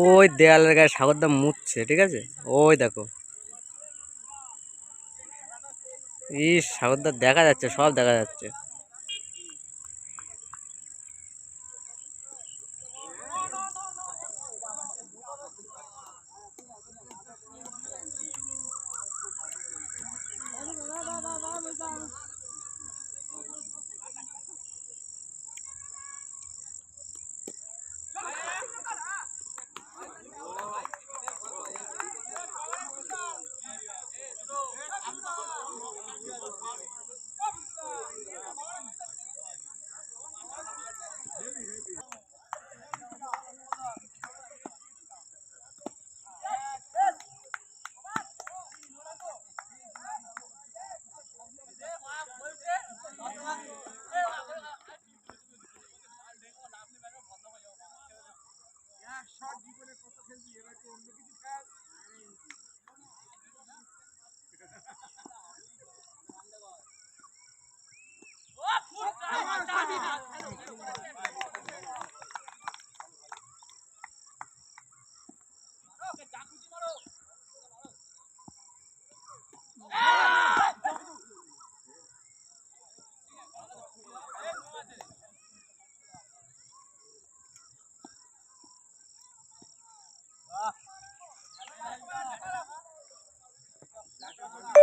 ওই দেয়ালের গায়ে সাগরদা মুচ্ছে ঠিক আছে? ওই দেখো। ইস, সাগরদা দেখা যাচ্ছে, সব দেখা যাচ্ছে। ফেলবি এবার তো অন্য কিছু ফেল ও ফুট